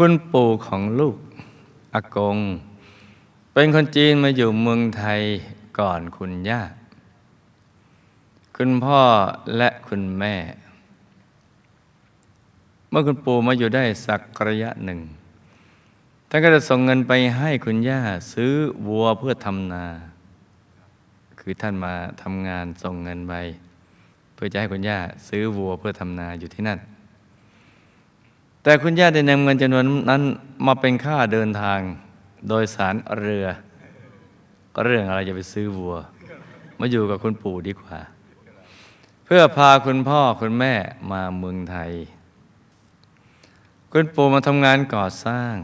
คุณปู่ของลูกอากง เป็นคนจีนมาอยู่เมืองไทยก่อนคุณย่า คุณพ่อและคุณแม่ เมื่อคุณปู่มาอยู่ได้สักระยะหนึ่ง ท่านก็จะส่งเงินไปให้คุณย่าซื้อวัวเพื่อทำนา คือท่านมาทำงานส่งเงินไป เพื่อจะให้คุณย่าซื้อวัวเพื่อทำนาอยู่ที่นั่น แต่คุณย่าได้นำเงินจำนวนนั้นมาเป็นค่าเดินทางโดยสารเรือ ก็เรื่องอะไรจะไปซื้อวัว มาอยู่กับคุณปู่ดีกว่า เพื่อพาคุณพ่อคุณแม่มาเมืองไทย คุณปู่มาทำงานก่อสร้าง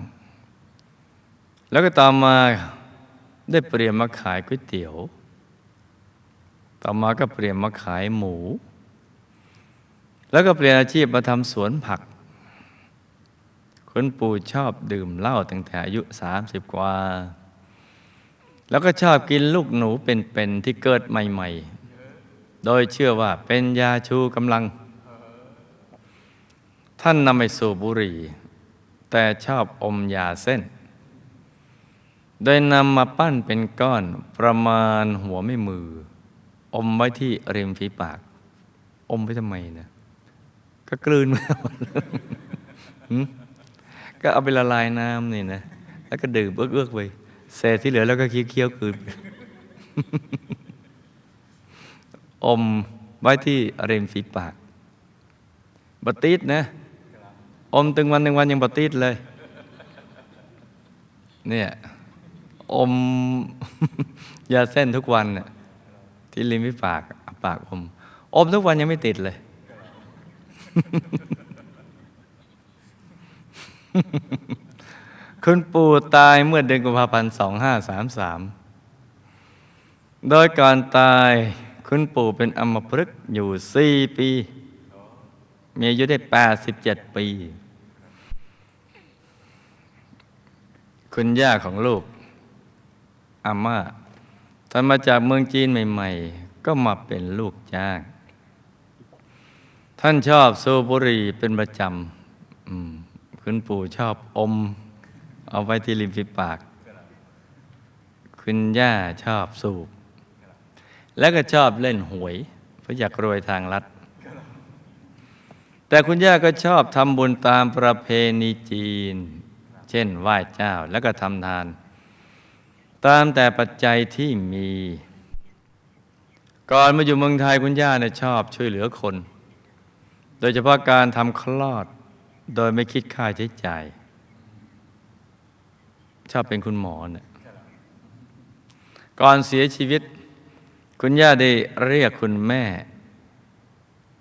แล้วก็ตามมาได้เปลี่ยนมาขายก๋วยเตี๋ยว ต่อมาก็เปลี่ยนมาขายหมู แล้วก็เปลี่ยนอาชีพมาทำสวนผัก คุณปู่ชอบดื่มเหล้าตั้งแต่อายุ 30 กว่า แล้วก็ชอบกินลูกหนูเป็นๆที่เกิดใหม่ ๆ โดยเชื่อว่าเป็นยาชูกำลัง ท่านนำไปสูบบุหรี่ แต่ชอบอมยาเส้น โดยนำมาปั้นเป็นก้อนประมาณหัวไม่มือ อมไว้ที่ริมฝีปาก อมไว้ทำไมนะ ก็กลืนไปหมดหืม ก็เอาไปละลายน้ำนี่นะ แล้วก็ดื่มเอื้อกๆไปเศษที่เหลือแล้วก็เคี้ยวๆคืนอมไว้ที่ริมฝีปากบติดนะอมตึงวันหนึ่งวันยังบติดเลย เนี่ยอมยาเส้นทุกวันน่ะที่ริมฝีปากปากอม อมทุกวันยังไม่ติดเลย คุณปู่ตายเมื่อเดือนกุมภาพันธ์2533โดยก่อนตายคุณปู่เป็นอัมพฤกษ์อยู่4ปี มีอายุได้87ปี คุณย่าของลูกอาม่าท่านมาจากเมืองจีนใหม่ ๆ ก็มาเป็นลูกจ้าง ท่านชอบสูบบุหรี่เป็นประจำอืม คุณปู่ชอบอม เอาไว้ที่ริมฝีปาก คุณย่าชอบสูบ แล้วก็ชอบเล่นหวย เพราะอยากรวยทางลัด แต่คุณย่าก็ชอบทำบุญตามประเพณีจีน เช่นไหว้เจ้าแล้วก็ทำทาน ตามแต่ปัจจัยที่มี ก่อนมาอยู่เมืองไทยคุณย่าเนี่ยชอบช่วยเหลือคน โดยเฉพาะการทำคลอด โดยไม่คิดค่าใช้จ่าย ชอบเป็นคุณหมอเนี่ยก่อนเสียชีวิต คุณย่าได้เรียกคุณแม่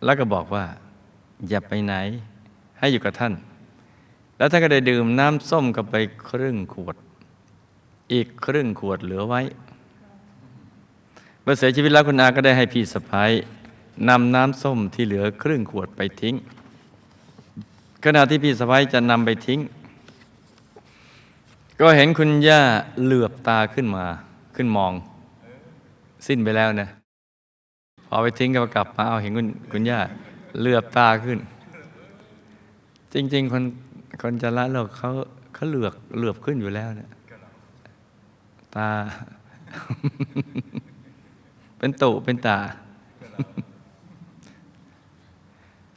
แล้วก็บอกว่า อย่าไปไหน ให้อยู่กับท่าน แล้วท่านก็ได้ดื่มน้ำส้มกับไปครึ่งขวด อีกครึ่งขวดเหลือไว้เมื่อเสียชีวิตแล้วคุณอาก็ได้ให้พี่สะพ้ายนำน้ำส้มที่เหลือครึ่งขวดไปทิ้ง ขณะที่พี่สะพ้ายจะนำไปทิ้ง ก็เห็นคุณย่าเหลือบตาขึ้นมา ขึ้นมอง สิ้นไปแล้วนะพอไปทิ้งก็กลับมาเอาเห็นคุณคุณย่าเหลือบตาขึ้น จริง ๆ คนคนจะละโลกเขาเขาเหลือกเหลือบขึ้นอยู่แล้วเนะตา เป็นตุเป็นตา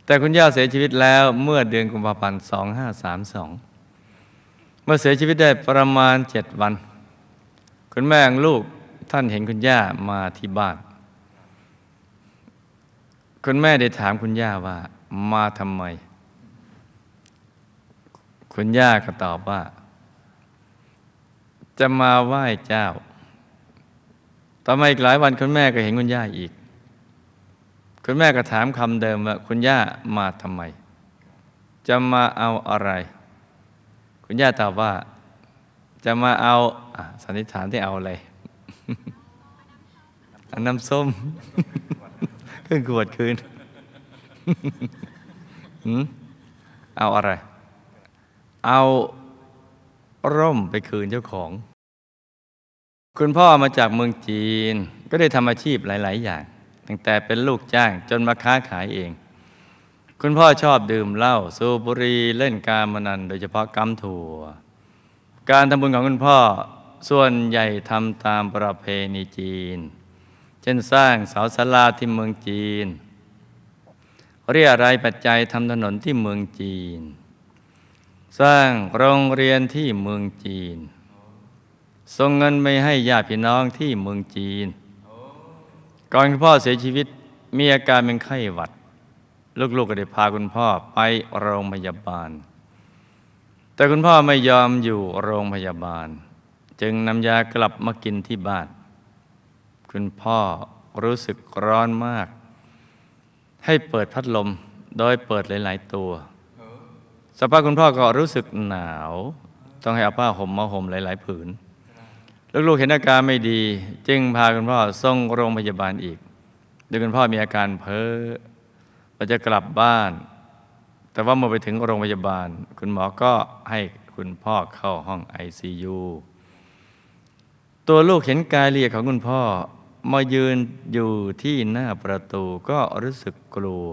แต่คุณย่าเสียชีวิตแล้วเมื่อเดือนกุมภาพันธ์ 2532 เมื่อเสียชีวิตได้ประมาณเจ็ดวัน คุณแม่ลูกท่านเห็นคุณย่ามาที่บ้าน คุณแม่ได้ถามคุณย่าว่ามาทำไม คุณย่าก็ตอบว่า จะมาไหว้เจ้าต่อมาอีกหลายวันคุณแม่ก็เห็นคุณย่าอีก คุณแม่ก็ถามคำเดิมว่าคุณย่ามาทำไม จะมาเอาอะไร คุณย่าตอบว่า จะมาเอาอสันนิษฐานที่เอาอะไรอาน้ำส้มเพิ่งขวดคืนหืมเอาอะไร เอาร่มไปคืนเจ้าของ คุณพ่อมาจากเมืองจีน ก็ได้ทำอาชีพหลาย ๆ อย่าง ตั้งแต่เป็นลูกจ้างจนมาค้าขายเอง คุณพ่อชอบดื่มเหล้าสูบบุหรี่เล่นการมนัน โดยเฉพาะกำถั่ว การทำบุญของคุณพ่อส่วนใหญ่ทำตามประเพณีจีน เช่นสร้างเสาศาลาที่เมืองจีน เรียรายปัจจัยทำถนนที่เมืองจีน สร้างโรงเรียนที่เมืองจีนส่งเงินไปให้ญาติพี่น้องที่เมืองจีน ก่อนคุณพ่อเสียชีวิตมีอาการเป็นไข้หวัด ลูกๆก็ได้พาคุณพ่อไปโรงพยาบาล แต่คุณพ่อไม่ยอมอยู่โรงพยาบาล จึงนำยากลับมากินที่บ้าน คุณพ่อรู้สึกร้อนมาก ให้เปิดพัดลมโดยเปิดหลาย ๆ ตัว สภาพคุณพ่อก็รู้สึกหนาว ต้องให้เอาผ้าห่มมาห่มหลาย ๆ ผืน ลูกๆเห็นอาการไม่ดี จึงพาคุณพ่อส่งโรงพยาบาลอีกโดยคุณพ่อมีอาการเพ้อว่าจะกลับบ้าน แต่ว่าเมื่อไปถึงโรงพยาบาล คุณหมอก็ให้คุณพ่อเข้าห้อง ICU ตัวลูกเห็นกายเอียของคุณพ่อ มายืนอยู่ที่หน้าประตูก็รู้สึกกลัว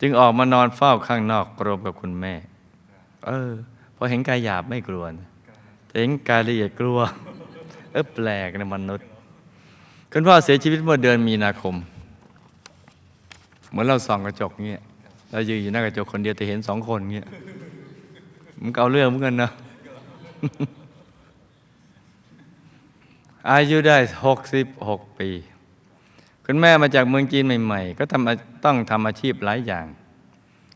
จึงออกมานอนเฝ้าข้างนอกรวมกับคุณแม่ เออพอเห็นกายหยาบไม่กลัวนะ เห็นกายละเอียดกลัว เออแปลกในะมนุษย์ คุณพ่อเสียชีวิตเมื่อเดือนมีนาคม เหมือนเราส่องกระจกเงี้ยเรายืนอยู่หน้ากระจกคนเดียวแต่เห็นสองคนเงี้ยมันเอาเรื่องเหมือนกันนะอายุได้66ปี คุณแม่มาจากเมืองจีนใหม่ๆ ก็ทำต้องทำอาชีพหลายอย่าง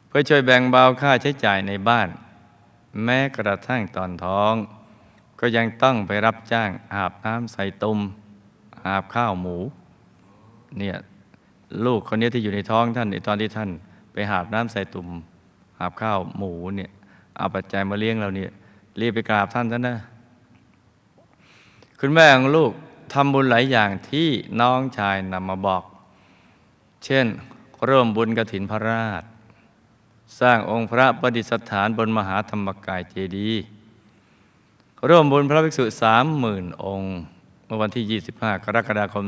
เพื่อช่วยแบ่งเบาค่าใช้จ่ายในบ้าน แม้กระทั่งตอนท้อง ก็ยังต้องไปรับจ้างอาบน้ำใส่ตุ่มอาบข้าวหมูเนี่ยลูกคนนี้ที่อยู่ในท้องท่านในตอนที่ท่าน ไปหาบน้ำใส่ตุ่มหาบข้าวหมูเนี่ยเอาปัจจัยมาเลี้ยงเราเนี่ยรีบไปกราบท่านซะนนะคุณแม่ของลูกทำบุญหลายอย่างที่น้องชายนำมาบอก เช่นเริ่มบุญกฐินพระราช สร้างองค์พระประดิษฐานบนมหาธรรมกายเจดีย์ ร่วมบุญพระภิกษุสามหมื่นองค์ เมื่อวันที่ 25 กรกฎาคม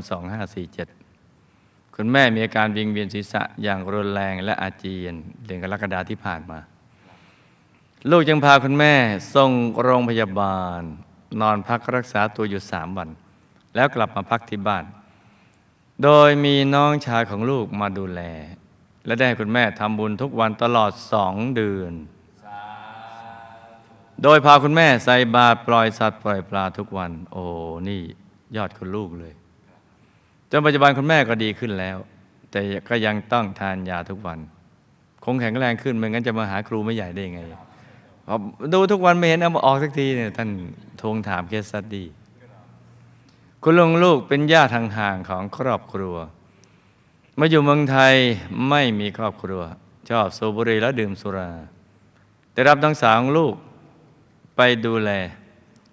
2547 คุณแม่มีอาการวิงเวียนศีรษะอย่างรุนแรงและอาเจียนเดือนกรกฎาที่ผ่านมา ลูกจึงพาคุณแม่ส่งโรงพยาบาล นอนพักรักษาตัวอยู่สามวัน แล้วกลับมาพักที่บ้าน โดยมีน้องชายของลูกมาดูแล และได้ให้คุณแม่ทำบุญทุกวันตลอดสองเดือน โดยพาคุณแม่ใส่บาตรปล่อยสัตว์ปล่อยปลาทุกวัน โอ้นี่ยอดคุณลูกเลยจนปัจจุบันคุณแม่ก็ดีขึ้นแล้ว แต่ก็ยังต้องทานยาทุกวัน คงแข็งแรงขึ้นไม่งั้นจะมาหาครูไม่ใหญ่ได้ยังไงดูทุกวันไม่เห็นเอามาออกสักทีเนี่ยท่านทวงถามเคสสตดี คุณลุงลูกเป็นญาติห่างๆของครอบครัว มาอยู่เมืองไทยไม่มีครอบครัว ชอบสูบบุหรี่และดื่มสุรา แต่รับทั้งสาวลูก ไปดูแล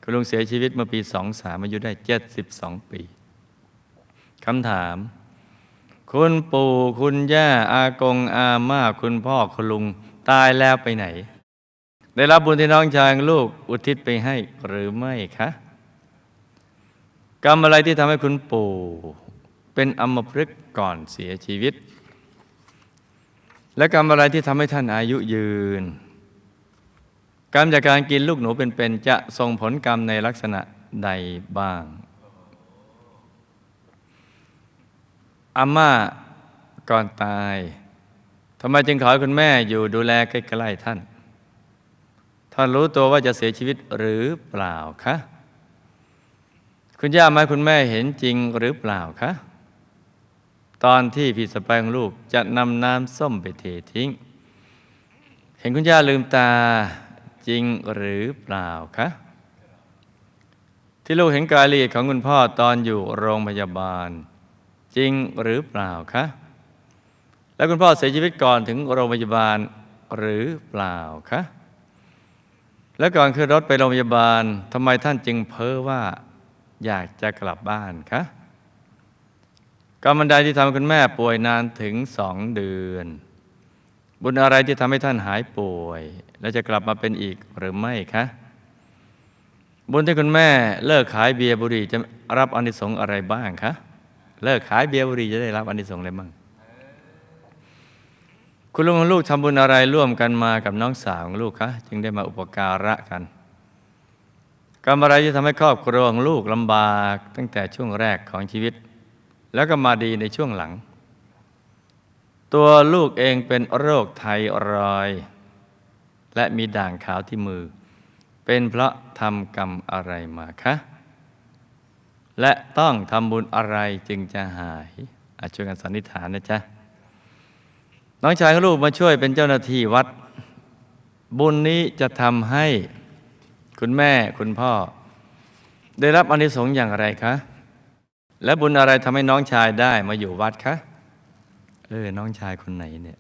คุณลุงเสียชีวิตเมื่อปี23อายุได้72ปีคำถาม คุณปู่คุณย่าอากงอาม่าคุณพ่อคุณลุงตายแล้วไปไหน ได้รับบุญที่น้องชายลูกอุทิศไปให้หรือไม่คะกรรมอะไรที่ทำให้คุณปู่ เป็นอมพฤกษ์ก่อนเสียชีวิต และกรรมอะไรที่ทำให้ท่านอายุยืน กรรมจากการกินลูกหนูเป็นๆจะส่งผลกรรมในลักษณะใดบ้างอาม่าก่อนตายทำไมจึงขอให้คุณแม่อยู่ดูแลใกล้ๆท่าน ท่านรู้ตัวว่าจะเสียชีวิตหรือเปล่าคะคุณย่าไหมคุณแม่เห็นจริงหรือเปล่าคะตอนที่พี่สะใภ้ของลูกจะนำน้ำส้มไปเททิ้ง เห็นคุณย่าลืมตา จริงหรือเปล่าคะที่ลูกเห็นกายละเอียดของคุณพ่อตอนอยู่โรงพยาบาล จริงหรือเปล่าคะแล้วคุณพ่อเสียชีวิตก่อนถึงโรงพยาบาลหรือเปล่าคะแล้วก่อนขึ้นรถไปโรงพยาบาลทำไมท่านจึงเพ้อว่าอยากจะกลับบ้านคะกรรมบันไดที่ทำให้คุณแม่ป่วยนานถึงสองเดือน บุญอะไรที่ทำให้ท่านหายป่วย และจะกลับมาเป็นอีกหรือไม่คะบุญที่คุณแม่เลิกขายเบียร์บุหรี่จะรับอานิสงส์อะไรบ้างคะเลิกขายเบียร์บุหรี่จะได้รับอานิสงส์อะไรบ้างคุณลุงของลูกทำบุญอะไรร่วมกันมากับน้องสาวของลูกคะจึงได้มาอุปการะกันกรรมอะไรที่ทำให้ครอบครัวของลูกลำบาก ตั้งแต่ช่วงแรกของชีวิต แล้วก็มาดีในช่วงหลัง ตัวลูกเองเป็นโรคไทรอยด์ และมีด่างขาวที่มือ เป็นเพราะทำกรรมอะไรมาคะและต้องทำบุญอะไรจึงจะหายอาช่วยกันสันนิษฐานนะจ๊ะน้องชายของลูกมาช่วยเป็นเจ้าหน้าที่วัด บุญนี้จะทำให้คุณแม่คุณพ่อ ได้รับอนิสงส์อย่างไรคะและบุญอะไรทำให้น้องชายได้มาอยู่วัดคะเออน้องชายคนไหนเนี่ย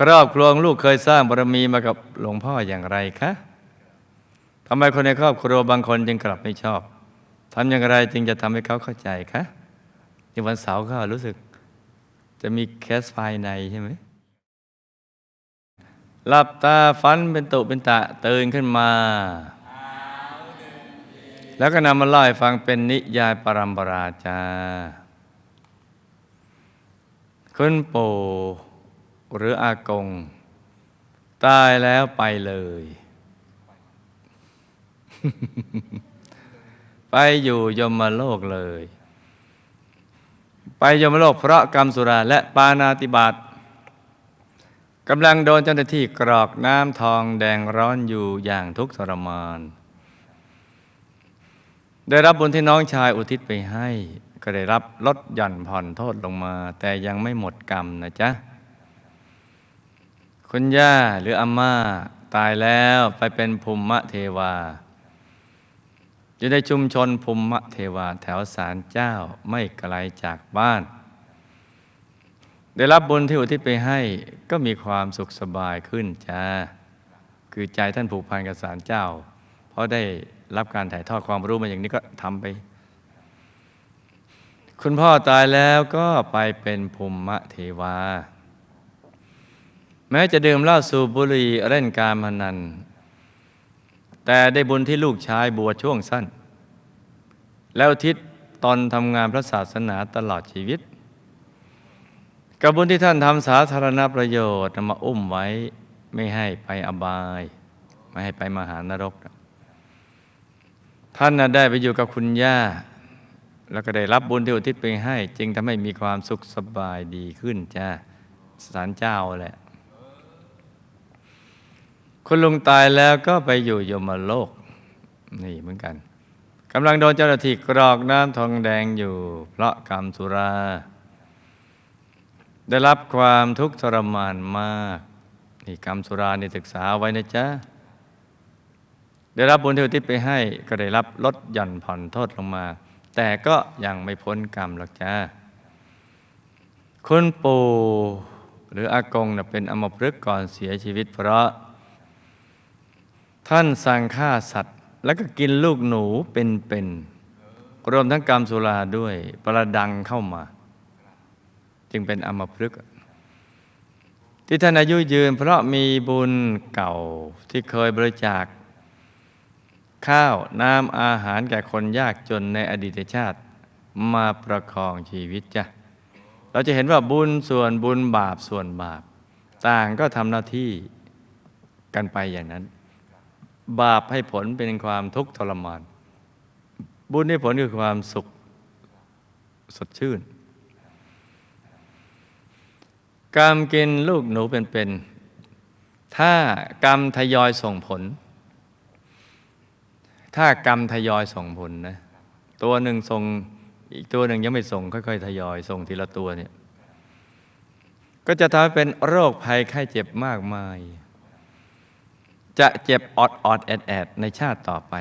ครอบครัวลูกเคยสร้างบารมีมากับหลวงพ่ออย่างไรคะทำไมคนในครอบครัวบางคนจึงกลับไม่ชอบทำอย่างไรจึงจะทำให้เขาเข้าใจคะในวันเสาร์ก็รู้สึก จะมีแคสภายในใช่ไหมหลับตาฟันเป็นตุเป็นตะตื่นขึ้นมา แล้วก็นำมาเล่าให้ฟังเป็นนิยายปรัมปราจาคุณปู่ หรืออากง ตายแล้วไปเลย ไปอยู่ยมโลกเลย ไปยมโลกเพราะกรรมสุราและปานาติบาตกำลังโดนเจ้าหน้าที่กรอกน้ำทองแดงร้อนอยู่อย่างทุกข์ทรมาน ได้รับบุญที่น้องชายอุทิศไปให้ ก็ได้รับลดหย่อนผ่อนโทษลงมา แต่ยังไม่หมดกรรมนะจ๊ะ คุณย่าหรืออาม่าตายแล้วไปเป็นภูมิเทวา อยู่ในชุมชนภูมิเทวาแถวศาลเจ้าไม่ไกลจากบ้าน ได้รับบุญที่อุทิศไปให้ก็มีความสุขสบายขึ้นจ้าคือใจท่านผูกพันกับศาลเจ้า เพราะได้รับการถ่ายทอดความรู้มาอย่างนี้ก็ทำไป คุณพ่อตายแล้วก็ไปเป็นภูมิเทวา แม้จะดื่มเหล้าสูบบุหรี่เล่นการพนัน แต่ได้บุญที่ลูกชายบวชช่วงสั้น แล้วทิศตอนทำงานพระศาสนาตลอดชีวิตกับบุญที่ท่านทำสาธารณประโยชน์มาอุ้มไว้ไม่ให้ไปอบาย ไม่ให้ไปมหานรก ท่านได้ไปอยู่กับคุณย่า แล้วก็ได้รับบุญที่อุทิศไปให้ จึงทำให้มีความสุขสบายดีขึ้นจ้าสารเจ้าแหละ คุณลุงตายแล้วก็ไปอยู่ยมโลก นี่เหมือนกันกำลังโดนเจ้าหน้าที่กรอกน้ำทองแดงอยู่ เพราะกรรมสุรา ได้รับความทุกข์ทรมานมาก นี่กรรมสุรานี่ศึกษาไว้นะจ๊ะได้รับบุญที่อุทิศไปให้ก็ได้รับลดหย่อนผ่อนโทษลงมา แต่ก็ยังไม่พ้นกรรมหรอกจ้าคุณปู่หรืออากงนะเป็นอมพฤกษ์ก่อนเสียชีวิตเพราะ ท่านสั่งฆ่าสัตว์ แล้วก็กินลูกหนูเป็นๆรวมทั้งกรรมสุราด้วยประดังเข้ามา จึงเป็นอมพฤกษ์ที่ท่านอายุยืน เพราะมีบุญเก่าที่เคยบริจาค ข้าวน้ำอาหารแก่คนยากจนในอดีตชาติมาประคองชีวิตจ้ะเราจะเห็นว่าบุญส่วนบุญบาปส่วนบาป ต่างก็ทำหน้าที่กันไปอย่างนั้น บาปให้ผลเป็นความทุกข์ทรมาน บุญให้ผลคือความสุขสดชื่น กรรมกินลูกหนูเป็นๆ ถ้ากรรมทยอยส่งผล ถ้ากรรมทยอยส่งผลนะ ตัวหนึ่งส่งอีกตัวหนึ่งยังไม่ส่งค่อยๆ ทยอยส่งทีละตัวเนี่ย ก็จะทำให้เป็นโรคภัยไข้เจ็บมากมาย จะเจ็บออดออดแอดแอดในชาติต่อไป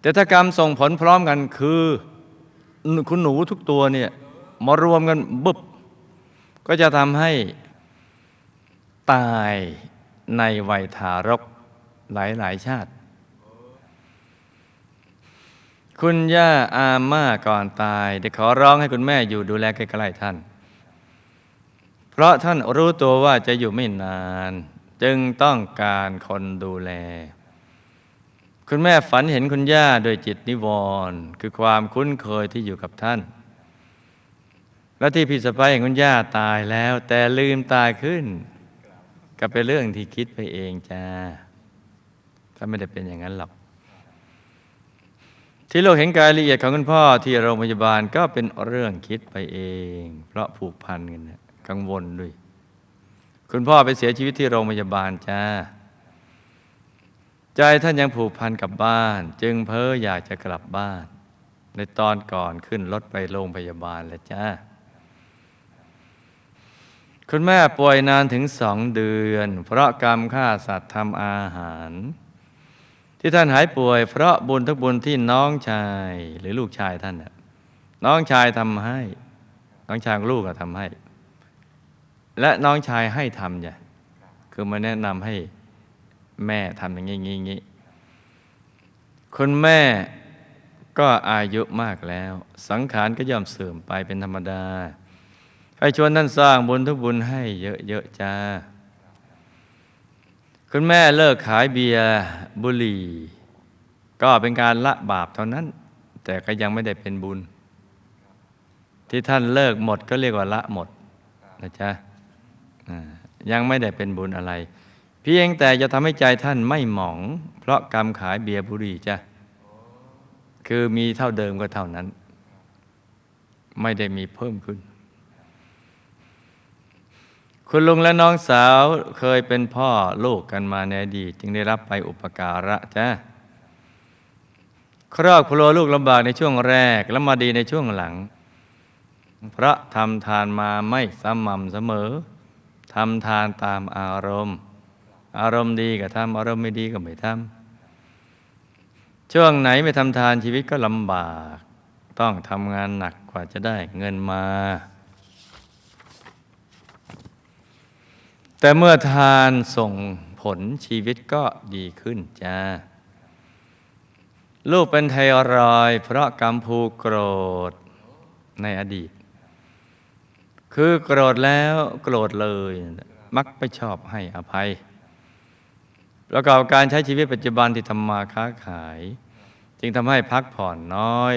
แต่ถ้ากรรมส่งผลพร้อมกันคือ คุณหนูทุกตัวเนี่ยมารวมกันบึบก็จะทำให้ตายในวัยทารกหลายหลายชาติ คุณย่าอาม่าก่อนตายได้ขอร้องให้คุณแม่อยู่ดูแลใกล้ๆท่าน เพราะท่านรู้ตัวว่าจะอยู่ไม่นาน จึงต้องการคนดูแล คุณแม่ฝันเห็นคุณย่าโดยจิตนิวรณ์คือความคุ้นเคยที่อยู่กับท่าน และที่พี่สะพ้ายของคุณย่าตายแล้ว แต่ลืมตายขึ้น ก็เป็นเรื่องที่คิดไปเองจ้าถ้าไม่ได้เป็นอย่างนั้นหรอกที่โลกเห็นกายละเอียดของคุณพ่อที่โรงพยาบาลก็เป็นเรื่องคิดไปเอง เพราะผูกพันกันกังวลด้วย คุณพ่อไปเสียชีวิตที่โรงพยาบาลจ้า ใจท่านยังผูกพันกับบ้าน จึงเพ้ออยากจะกลับบ้าน ในตอนก่อนขึ้นรถไปโรงพยาบาลแล้วจ้า คุณแม่ป่วยนานถึงสองเดือน เพราะกรรมฆ่าสัตว์ทำอาหาร ที่ท่านหายป่วย เพราะบุญทุกบุญที่น้องชายหรือลูกชายท่านน่ะน้องชายทำให้ น้องชายลูกก็ทำให้ และน้องชายให้ทำจ้ะคือมาแนะนำให้แม่ทำอย่างนี้อย่างนี้คุณแม่ก็อายุมากแล้ว สังขารก็ย่อมเสื่อมไปเป็นธรรมดา ให้ชวนท่านสร้างบุญทุกบุญให้เยอะๆจ้า คุณแม่เลิกขายเบียร์บุหรี่ ก็เป็นการละบาปเท่านั้น แต่ก็ยังไม่ได้เป็นบุญ ที่ท่านเลิกหมดก็เรียกว่าละหมดนะจ๊ะ ยังไม่ได้เป็นบุญอะไร เพียงแต่จะทำให้ใจท่านไม่หมอง เพราะกรรมขายเบียร์บุหรี่จ้ะคือมีเท่าเดิมก็เท่านั้น ไม่ได้มีเพิ่มขึ้น คุณลุงและน้องสาวเคยเป็นพ่อลูกกันมาในอดีตจึงได้รับไปอุปการะจ้าครอบครัวลูกลำบากในช่วงแรกและมาดีในช่วงหลัง เพราะทำทานมาไม่สม่ำเสมอ ทำทานตามอารมณ์ อารมณ์ดีก็ทำอารมณ์ไม่ดีก็ไม่ทำช่วงไหนไม่ทำทานชีวิตก็ลำบาก ต้องทำงานหนักกว่าจะได้เงินมา แต่เมื่อทานส่งผลชีวิตก็ดีขึ้นจ้าลูกเป็นไทรอยเพราะกรรมผูโกรธในอดีต คือโกรธแล้วโกรธเลย มักไม่ชอบให้อภัย ประกอบการใช้ชีวิตปัจจุบันที่ทำมาค้าขาย จึงทำให้พักผ่อนน้อย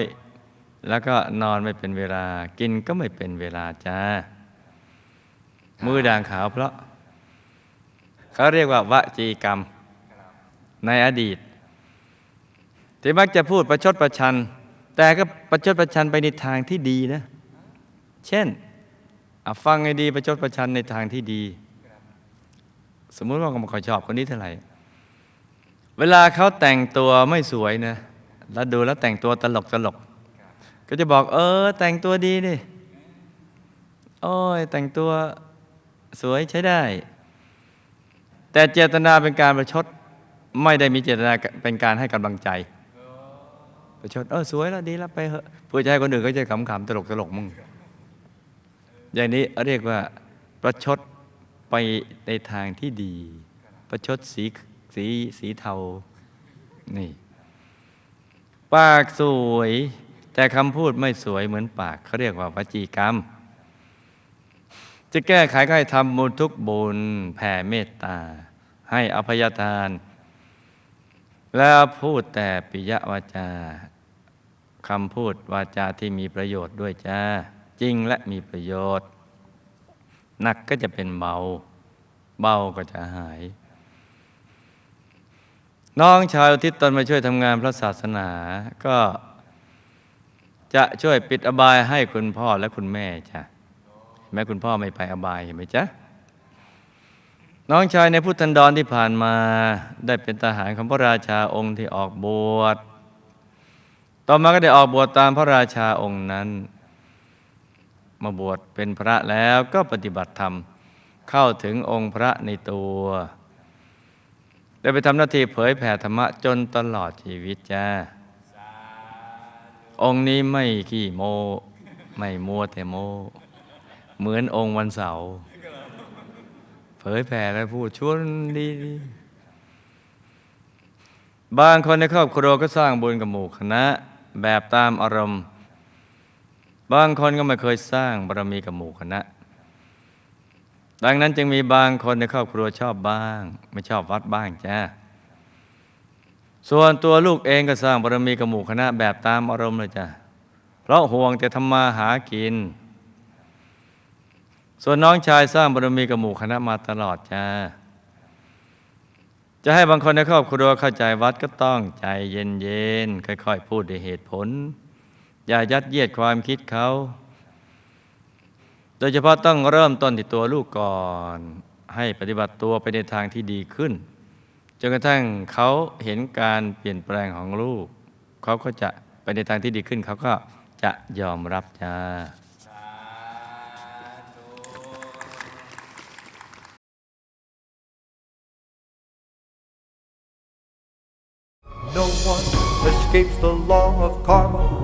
แล้วก็นอนไม่เป็นเวลากินก็ไม่เป็นเวลาจ้า มือด่างขาวเพราะเขาเรียกว่าวจีกรรม ในอดีต ที่มักจะพูดประชดประชัน แต่ก็ประชดประชันไปในทางที่ดีนะ เช่น อฟังให้ดีประชดประชันในทางที่ดี สมมุติว่าก็ไม่ค่อยชอบคนนี้เท่าไหร่ เวลาเขาแต่งตัวไม่สวยนะ แล้วดูแล้วแต่งตัวตลกตลก ก็จะบอก เออ แต่งตัวดีดิโอ้ยแต่งตัวสวยใช้ได้ แต่เจตนาเป็นการประชด ไม่ได้มีเจตนาเป็นการให้กำลังใจ ประชด เออสวยแล้วดีแล้วไปเหอะเพื่อจะให้คนอื่นก็จะขำๆตลกตลกๆมึง อย่างนี้เรียกว่าประชดไปในทางที่ดี ประชดสีสีสีเทา นี่ ปากสวย แต่คำพูดไม่สวยเหมือนปากเขาเรียกว่าวจีกรรม จะแก้ไขก็ให้ทำบุญทุกบุญแผ่เมตตา ให้อภัยทาน แล้วพูดแต่ปิยวาจาคำพูดวาจาที่มีประโยชน์ด้วยจ้า จริงและมีประโยชน์ หนักก็จะเป็นเบา เบาก็จะหาย น้องชายทิศตนมาช่วยทำงานพระศาสนาก็จะช่วยปิดอบายให้คุณพ่อและคุณแม่จ้ะแม้คุณพ่อไม่ไปอบายเห็นไหมจ๊ะน้องชายในพุทธันดรที่ผ่านมาได้เป็นทหารของพระราชาองค์ที่ออกบวช ต่อมาก็ได้ออกบวชตามพระราชาองค์นั้น มาบวชเป็นพระแล้วก็ปฏิบัติธรรม เข้าถึงองค์พระในตัว ได้ไปทำหน้าที่เผยแผ่ธรรมะจนตลอดชีวิตจ้า องค์นี้ไม่ขี้โม ไม่มัวแต่โม เหมือนองค์วันเสาร์เผยแผ่และพูดชวนดีบางคนในครอบครัวก็สร้างบุญกับหมู่คณะ แบบตามอารมณ์ บางคนก็ไม่เคยสร้างบารมีกับหมู่คณะ ดังนั้นจึงมีบางคนในครอบครัวชอบบ้าง ไม่ชอบวัดบ้างจ้าส่วนตัวลูกเองก็สร้างบารมีกับหมู่คณะแบบตามอารมณ์เลยจ้ะ เพราะห่วงแต่ทำมาหากิน ส่วนน้องชายสร้างบารมีกับหมู่คณะมาตลอดจ้า จะให้บางคนในครอบครัวเข้าใจวัดก็ต้องใจเย็นๆค่อย ๆ พูดด้วยเหตุผล อย่ายัดเยียดความคิดเขา โดยเฉพาะต้องเริ่มต้นที่ตัวลูกก่อน ให้ปฏิบัติตัวไปในทางที่ดีขึ้น จนกระทั่งเขาเห็นการเปลี่ยนแปลงของลูก เขาก็จะไปในทางที่ดีขึ้น เขาก็จะยอมรับจ้า No one escapes the law of karma.